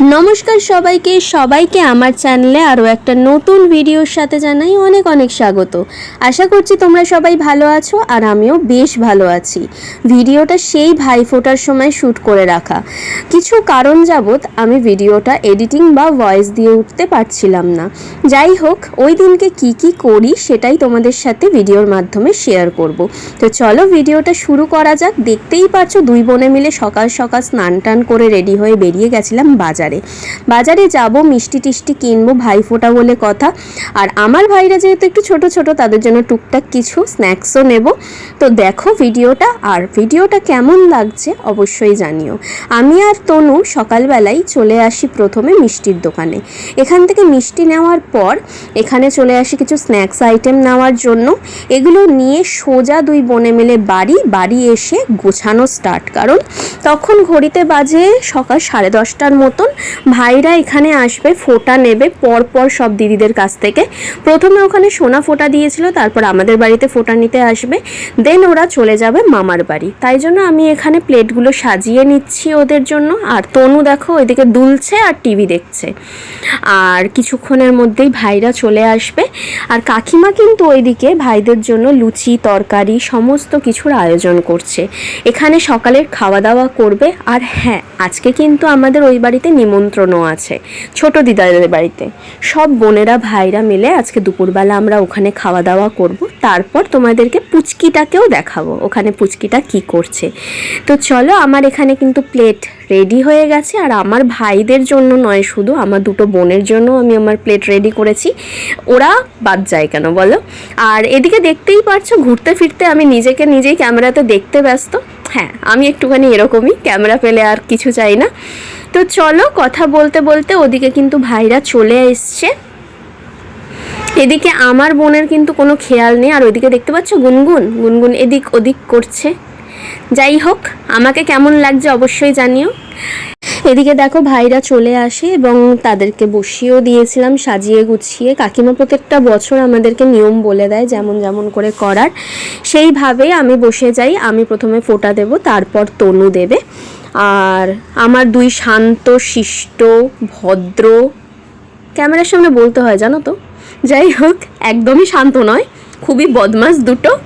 নমস্কার সবাইকে সবাইকে আমার চ্যানেলে আরও একটা নতুন ভিডিওর সাথে জানাই অনেক অনেক স্বাগত। আশা করছি তোমরা সবাই ভালো আছো আর আমিও বেশ ভালো আছি। ভিডিওটা সেই ভাইফোঁটার সময় শ্যুট করে রাখা। কিছু কারণ যাবৎ আমি ভিডিওটা এডিটিং বা ভয়েস দিয়ে উঠতে পারছিলাম না। যাই হোক, ওই দিনকে কি কি করি সেটাই তোমাদের সাথে ভিডিওর মাধ্যমে শেয়ার করব। তো চলো ভিডিওটা শুরু করা যাক। দেখতেই পাচ্ছ দুই বোনে মিলে সকাল সকাল স্নান টান করে রেডি হয়ে বেরিয়ে গেছিলাম বাজারে। বাজারে বাজারে যাব, মিষ্টি টিষ্টি কিনবো ভাইফোঁটা বলে কথা। আর আমার ভাইরা যেহেতু একটু ছোট ছোট, তাদের জন্য টুকটাক কিছু স্ন্যাক্সও নেব। তো দেখো ভিডিওটা, আর ভিডিওটা কেমন লাগছে অবশ্যই জানিও। আমি আর তনু সকালবেলায় চলে আসি প্রথমে মিষ্টির দোকানে। এখান থেকে মিষ্টি নেওয়ার পর, এখানে চলে আসি কিছু স্ন্যাক্স আইটেম নেওয়ার জন্য। এগুলো নিয়ে সোজা দুই বোনে মিলে বাড়ি বাড়ি এসে গোছানো স্টার্ট। কারণ তখন ঘড়িতে বাজে সকাল সাড়ে দশটার মতন। ভাইরা এখানে আসবে, ফোঁটা নেবে পর পর সব দিদিদের কাছ থেকে। প্রথমে ওখানে সোনা ফোঁটা দিয়েছিল, তারপর আমাদের বাড়িতে ফোঁটা নিতে আসবে। দেন ওরা চলে যাবে মামার বাড়ি। তাই জন্য আমি এখানে প্লেটগুলো সাজিয়ে নিচ্ছি ওদের জন্য। আর তনু দেখো, ওইদিকে দুলছে আর টিভি দেখছে। আর কিছুক্ষণের মধ্যেই ভাইরা চলে আসবে। আর কাকিমা কিন্তু ওইদিকে ভাইদের জন্য লুচি, তরকারি, সমস্ত কিছুর আয়োজন করছে। এখানে সকালের খাওয়া দাওয়া করবে। আর হ্যাঁ আজকে কিন্তু আমাদের ওই বাড়িতে নিমন্ত্রণও আছে, ছোট দিদাদের বাড়িতে। সব বোনেরা, ভাইরা মিলে আজকে দুপুরবেলা আমরা ওখানে খাওয়া দাওয়া করব, তারপর তোমাদেরকে পুচকিটাকেও দেখাবো, ওখানে পুচকিটা কি করছে। তো চলো, আমার এখানে কিন্তু প্লেট রেডি হয়ে গেছে, আর আমার ভাইদের জন্য নয়, শুধু আমার দুটো বোনের জন্য আমি আমার প্লেট রেডি করেছি। ওরা বাদ যায় কেন বলো? আর এদিকে দেখতেই পারছ ঘুরতে ফিরতে আমি নিজেকে নিজেই ক্যামেরাতে দেখতে ব্যস্ত। হ্যাঁ আমি একটুখানি এরকমই, ক্যামেরা পেলে আর কিছু চাই না। তো চলো কথা বলতে বলতে ওদিকে কিন্তু ভাইরা চলে এসছে। এদিকে আমার বোনের কিন্তু কোনো খেয়াল নেই, আর ওইদিকে দেখতে পাচ্ছ গুনগুন? গুনগুন এদিক ওদিক করছে। যাই হোক, আমাকে কেমন লাগছে অবশ্যই জানিও। এদিকে দেখো ভাইরা চলে আসে এবং তাদেরকে বসিয়েও দিয়েছিলাম, সাজিয়ে গুছিয়ে। কাকিমা প্রত্যেকটা বছর আমাদেরকে নিয়ম বলে দেয়, যেমন যেমন করে করার। সেইভাবে আমি বসে যাই, আমি প্রথমে ফোঁটা দেব, তারপর তনু দেবে। আর আমার দুই শান্ত, শিষ্ট, ভদ্র, ক্যামেরার সামনে বলতে হয়, জানো তো? যাই হোক, একদমই শান্ত নয়, খুবই বদমাস দুটো।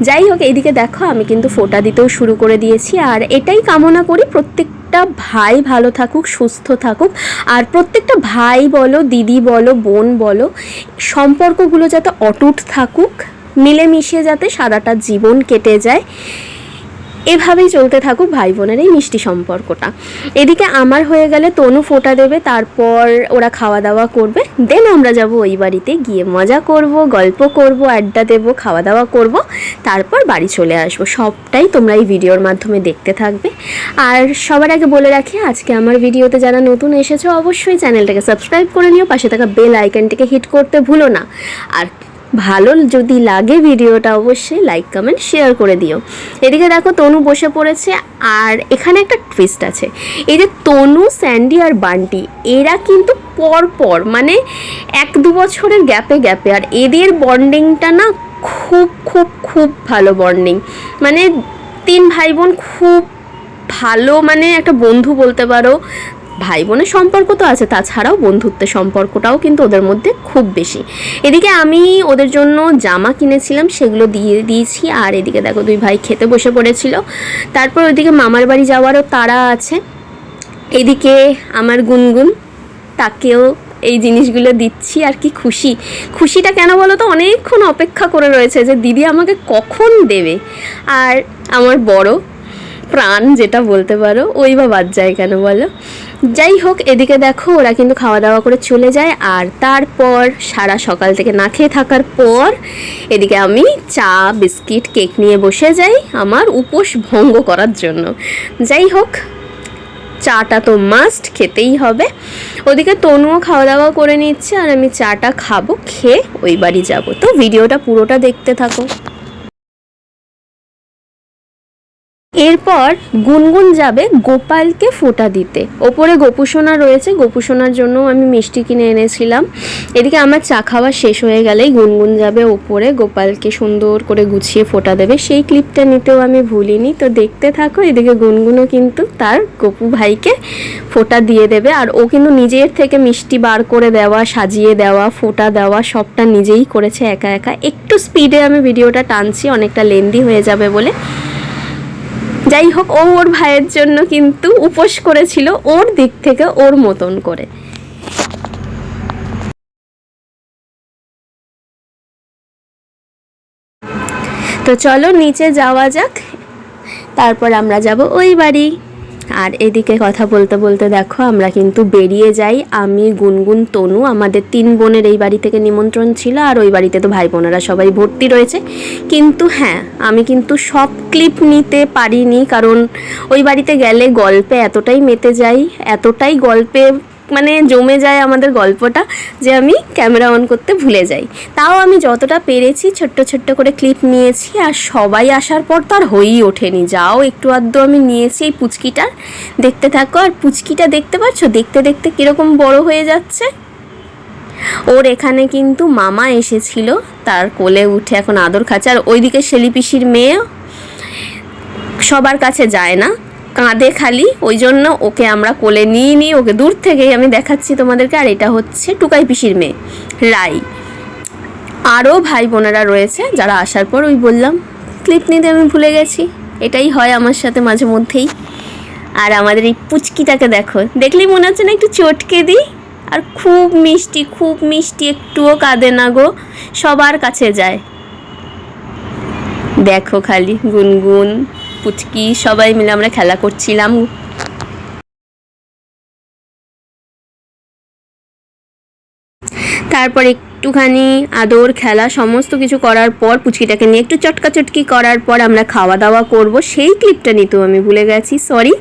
যাই হোক, এইদিকে দেখো, আমি কিন্তু ফোটা দিতেও শুরু করে দিয়েছি, আর এটাই কামনা করি প্রত্যেক প্রত্যেকটা ভাই ভালো থাকুক, সুস্থ থাকুক, আর প্রত্যেকটা ভাই বলো, দিদি বলো, বোন বলো, সম্পর্কগুলো যাতে অটুট থাকুক, মিলেমিশে যাতে সারাটা জীবন কেটে যায়। এভাবেই চলতে থাকুক ভাই বোনের এই মিষ্টি সম্পর্কটা। এদিকে আমার হয়ে গেলে তনু ফোটা দেবে, তারপর ওরা খাওয়া দাওয়া করবে দেন আমরা যাব ওই বাড়িতে গিয়ে মজা করব, গল্প করব, আড্ডা দেব খাওয়া দাওয়া করব, তারপর বাড়ি চলে আসব। সবটাই তোমরা এই ভিডিওর মাধ্যমে দেখতে থাকবে। আর সবার আগে বলে রাখি, আজকে আমার ভিডিওতে যারা নতুন এসেছ, অবশ্যই চ্যানেলটাকে সাবস্ক্রাইব করে নিও, পাশে থাকা বেল আইকনটিকে হিট করতে ভুলো না। আর ভালো যদি লাগে ভিডিওটা অবশ্যই লাইক কমেন্ট শেয়ার করে দিও। এদিকে দেখো তনু বসে পড়েছে, আর এখানে একটা টুইস্ট আছে। এই যে তনু, স্যান্ডি আর বান্টি, এরা কিন্তু পর পর মানে এক দু বছরের গ্যাপে গ্যাপে আর এদের বন্ডিংটা না খুব খুব খুব ভালো বন্ডিং মানে তিন ভাই বোন খুব ভালো মানে একটা বন্ধু বলতে পারো ভাই বোনের সম্পর্ক তো আছে, তাছাড়াও বন্ধুত্বের সম্পর্কটাও কিন্তু ওদের মধ্যে খুব বেশি। এদিকে আমি ওদের জন্য জামা কিনেছিলাম, সেগুলো দিয়ে দিয়েছি, আর এদিকে দেখো দুই ভাই খেতে বসে পড়েছিল। তারপর ওইদিকে মামার বাড়ি যাওয়ারও তারা আছে। এদিকে আমার গুনগুন, তাকেও এই জিনিসগুলো দিচ্ছি, আর কি খুশি। খুশিটা কেন বলো তো অনেকক্ষণ অপেক্ষা করে রয়েছে যে, দিদি আমাকে কখন দেবে? আর আমার বড় প্রাণ যেটা বলতে পারো, ওই বা বাদ যায় কেন বলো? যাই হোক, এদিকে দেখো, ওরা কিন্তু খাওয়া দাওয়া করে চলে যায়, আর তারপর সারা সকাল থেকে না খেয়ে থাকার পর এদিকে আমি চা, বিস্কিট, কেক নিয়ে বসে যাই আমার উপোস ভঙ্গ করার জন্য। যাই হোক, চাটা তো মাস্ট খেতেই হবে। ওদিকে তনুও খাওয়া দাওয়া করে নিচ্ছে, আর আমি চাটা খাব, খেয়ে ওই বাড়ি যাব। তো ভিডিওটা পুরোটা দেখতে থাকো। এরপর গুনগুন যাবে গোপালকে ফোঁটা দিতে। ওপরে গোপুসোনা রয়েছে, গোপুসোনার জন্য আমি মিষ্টি কিনে এনেছিলাম। এদিকে আমার চা খাওয়া শেষ হয়ে গেলেই গুনগুন যাবে ওপরে, গোপালকে সুন্দর করে গুছিয়ে ফোঁটা দেবে। সেই ক্লিপটা নিতেও আমি ভুলিনি। তো দেখতে থাকো, এদিকে গুনগুনও কিন্তু তার গপু ভাইকে ফোঁটা দিয়ে দেবে। আর ও কিন্তু নিজের থেকে মিষ্টি বার করে দেওয়া, সাজিয়ে দেওয়া, ফোঁটা দেওয়া সবটা নিজেই করেছে একা একা। একটু স্পিডে আমি ভিডিওটা টানছি, অনেকটা লেন্দি হয়ে যাবে বলে। যাই হোক ও ওর ভাইয়ের জন্য কিন্তু উপোস করেছিল ওর দিক থেকে ওর মতন করে। তো চলো, নিচে যাওয়া যাক। তারপর আমরা যাব ওই বাড়ি। আর এদিকে কথা বলতে বলতে দেখো, আমরা কিন্তু বেরিয়ে যাই। আমি, গুনগুন, তনু আমাদের তিন বোনের এই বাড়ি থেকে নিমন্ত্রণ ছিল আর ওই বাড়িতে তো ভাই বোনেরা সবাই ভর্তি রয়েছে। কিন্তু হ্যাঁ আমি কিন্তু সব ক্লিপ নিতে পারিনি কারণ ওই বাড়িতে গেলে গল্পে এতটাই মেতে যাই, এতটাই গল্পে মানে জমে যায় আমাদের গল্পটা যে আমি ক্যামেরা অন করতে ভুলে যাই। তাও আমি যতটা পেরেছি ছোট্ট ছোট্ট করে ক্লিপ নিয়েছি আর সবাই আসার পর তো আর হয়েই ওঠেনি। যাও, একটু আধটু আমি নিয়েছি এই পুচকিটার। দেখতে থাকো, আর পুচকিটা দেখতে পাচ্ছ দেখতে দেখতে কীরকম বড় হয়ে যাচ্ছে। ওর এখানে কিন্তু মামা এসেছিল, তার কোলে উঠে এখন আদর খাচ্ছে। আর ওইদিকে শেলি পিসির মেয়ে সবার কাছে যায় না। কাঁদে খালি, ওই জন্য ওকে আমরা কোলে নিয়ে নিই ওকে দূর থেকেই আমি দেখাচ্ছি তোমাদেরকে, আর এটা হচ্ছে টুকাই পিসির মেয়ে, রাই। আরও ভাই বোনেরা রয়েছে, যারা আসার পর ওই বললাম, ক্লিপ নিতে আমি ভুলে গেছি। এটাই হয় আমার সাথে মাঝে মধ্যেই। আর আমাদের এই পুচকিটাকে দেখো, দেখলেই মনে হচ্ছে না একটু চটকে দিই? আর খুব মিষ্টি খুব মিষ্টি, একটুও কাঁদে না গো, সবার কাছে যায়। দেখো খালি, গুনগুন। পুচকি, সবাই মিলে আমরা খেলা করছিলাম। তারপর একটুখানি আদর, খেলা, সমস্ত কিছু করার পর পুচকিটাকে নিয়ে একটু চটকা চটকি করার পর আমরা খাওয়া দাওয়া করব। সেই ক্লিপটা নিতেও আমি ভুলে গেছি সরি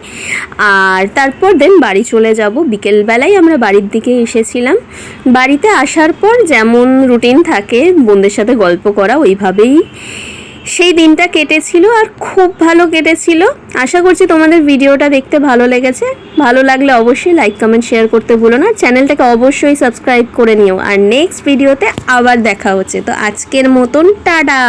আর তারপর দেন বাড়ি চলে যাব। বিকেলবেলায় আমরা বাড়ির দিকে এসেছিলাম। বাড়িতে আসার পর যেমন রুটিন থাকে বোনদের সাথে গল্প করা, ওইভাবেই সেই দিনটা কেটেছিল আর খুব ভালো কেটেছিল। আশা করছি তোমাদের ভিডিওটা দেখতে ভালো লেগেছে। ভালো লাগলে অবশ্যই লাইক কমেন্ট শেয়ার করতে ভুলো না। চ্যানেলটাকে অবশ্যই সাবস্ক্রাইব করে নিও। আর নেক্সট ভিডিওতে আবার দেখা হচ্ছে। তো আজকের মতন, টাটা!